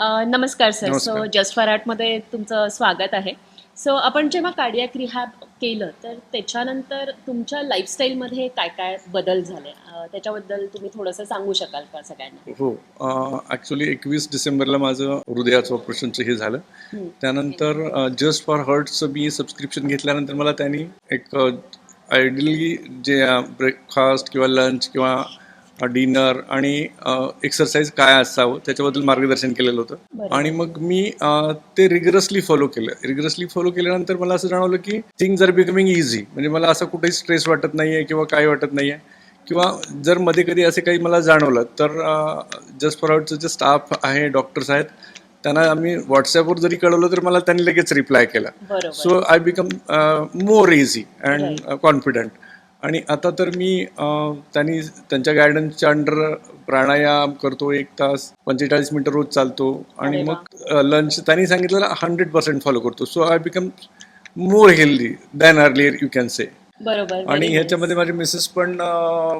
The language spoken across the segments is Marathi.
नमस्कार सर. सो जस्ट फॉर आर्टमध्ये तुमचं स्वागत आहे. सो आपण जेव्हा कार्डियाक रिहॅब केलं तर त्याच्यानंतर तुमच्या लाईफस्टाईलमध्ये काय काय बदल झाले? त्याच्याबद्दल तुम्ही थोडंसं सांगू शकाल का सगळ्यांना? हो. ॲक्च्युली एकवीस डिसेंबरला माझं हृदयाचं ऑपरेशनचं हे झालं. त्यानंतर जस्ट फॉर हर्टचं मी सबस्क्रिप्शन घेतल्यानंतर मला त्यांनी एक आयडियली जे ब्रेकफास्ट किंवा लंच किंवा डिनर आणि एक्सरसाइज काय असावं त्याच्याबद्दल मार्गदर्शन केलेलं होतं. आणि मग मी ते रिगरसली फॉलो केलं. रिगरसली फॉलो केल्यानंतर मला असं जाणवलं की थिंग्स आर बिकमिंग इझी म्हणजे मला असं कुठेही स्ट्रेस वाटत नाही आहे किंवा काय वाटत नाही आहे किंवा जर मध्ये कधी असे काही मला जाणवलं तर जस्ट फॉर आउटचं जे स्टाफ आहे डॉक्टर्स आहेत त्यांना आम्ही व्हॉट्सॲपवर जरी कळवलं तर मला त्यांनी लगेच रिप्लाय केला. So I become more easy and confident आणि आता तर मी त्यांनी त्यांच्या गायडन्सच्या अंडर प्राणायाम करतो एक तास पंचेचाळीस मिनिटं रोज चालतो. आणि. मग लंच त्यांनी सांगितलेलं हंड्रेड पर्सेंट फॉलो करतो. So I become more healthy than earlier you can say बरोबर आणि. ह्याच्यामध्ये माझी मिसेस पण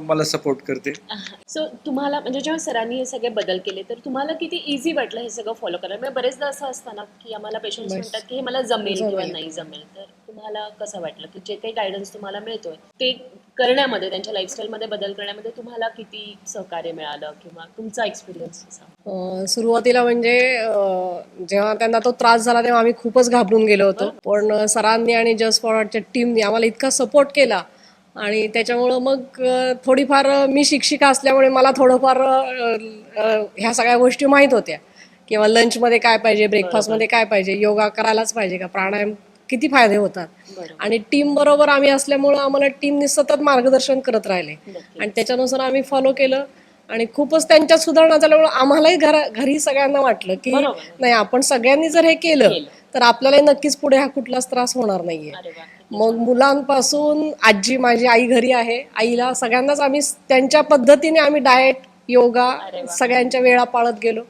मला सपोर्ट करते सो तुम्हाला म्हणजे जेव्हा सरांनी हे सगळे बदल केले तर तुम्हाला किती इझी वाटलं हे सगळं फॉलो करायला म्हणजे बरेचदा असं असतं ना की आम्हाला पेशंट्स बस. म्हणतात की हे मला जमेल किंवा. नाही जमेल तर तुम्हाला कसं वाटलं की जे काही गायडन्स तुम्हाला मिळतोय ते करण्यामध्ये त्यांच्या लाईफस्टाईलमध्ये बदल करण्यामध्ये तुम्हाला किती सहकार्य मिळालं किंवा तुमचा एक्सपिरियन्स कसा? सुरुवातीला म्हणजे जेव्हा त्यांना तो त्रास झाला तेव्हा आम्ही खूपच घाबरून गेलो होतो. पण सरांनी आणि जस्ट फॉरवर्डच्या टीमनी आम्हाला इतका सपोर्ट केला आणि त्याच्यामुळं मग थोडीफार मी शिक्षिका असल्यामुळे मला थोडंफार ह्या सगळ्या गोष्टी माहीत होत्या. किंवा लंचमध्ये काय पाहिजे ब्रेकफास्टमध्ये काय पाहिजे योगा करायलाच पाहिजे का? प्राणायाम किती फायदे होतात. आणि टीम बरोबर आम्ही असल्यामुळं आम्हाला टीमनी सतत मार्गदर्शन करत राहिले. आणि त्याच्यानुसार आम्ही फॉलो केलं. आणि खूपच त्यांच्यात सुधारणा झाल्यामुळे आम्हालाही घरा घरी सगळ्यांना वाटलं की. नाही आपण सगळ्यांनी जर हे केलं. तर आपल्यालाही नक्कीच पुढे हा कुठलाच त्रास होणार नाहीये. मग मुलांपासून आजी माझी आई घरी आहे. आईला सगळ्यांनाच आम्ही त्यांच्या पद्धतीने आम्ही डाएट योगा. सगळ्यांच्या वेळा पाळत गेलो.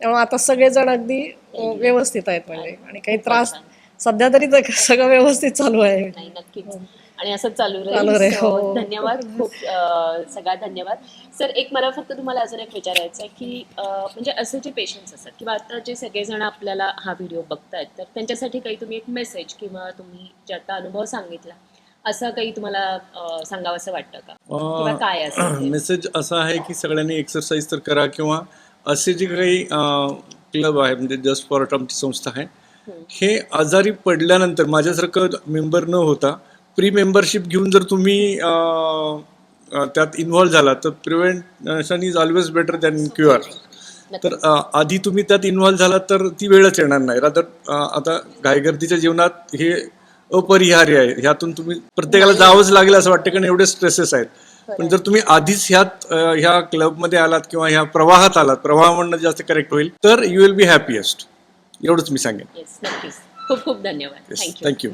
त्यामुळे आता सगळेजण अगदी व्यवस्थित आहेत म्हणजे. आणि काही त्रास सध्या तरी सगळं व्यवस्थित चालू आहे. नाही नक्कीच. आणि असंच चालू चालू राहील हो. धन्यवाद. खूप अं, सगळ्यात धन्यवाद. सर एक मला फक्त तुम्हाला अजून एक विचारायचं आहे की म्हणजे असे जे पेशंट्स असतात किंवा आता जे सगळेजण आपल्याला हा व्हिडिओ बघतायत तर त्यांच्यासाठी काही तुम्ही एक मेसेज किंवा तुम्ही जे आता अनुभव सांगितला असं काही तुम्हाला अं, सांगावंसं वाटतं का? किंवा काय असं? मेसेज असा आहे की सगळ्यांनी एक्सरसाइज तर करा किंवा असे जे काही क्लब आहे म्हणजे जस्ट फॉर आमची संस्था आहे हे आजारी पडल्यानंतर माझ्यासारखं मेंबर न होता प्री मेंबरशिप घेऊन जर तुम्ही त्यात इन्व्हॉल्व झाला तर prevention is always better than cure तर आधी तुम्ही त्यात इन्व्हॉल्व झाला तर ती वेळच येणार नाही. रादर आता घाईगर्दीच्या जीवनात हे अपरिहार्य आहे. ह्यातून तुम्ही प्रत्येकाला जावंच लागेल असं वाटतं कारण एवढे स्ट्रेसेस आहेत. पण जर तुम्ही आधीच ह्यात ह्या क्लबमध्ये आलात किंवा ह्या प्रवाहात आलात प्रवाह म्हणणं जास्त करेक्ट होईल तर यू विल बी हॅपीएस्ट एवढंच मी सांगेन. येस नक्कीच. खूप खूप धन्यवाद. Thank you thank you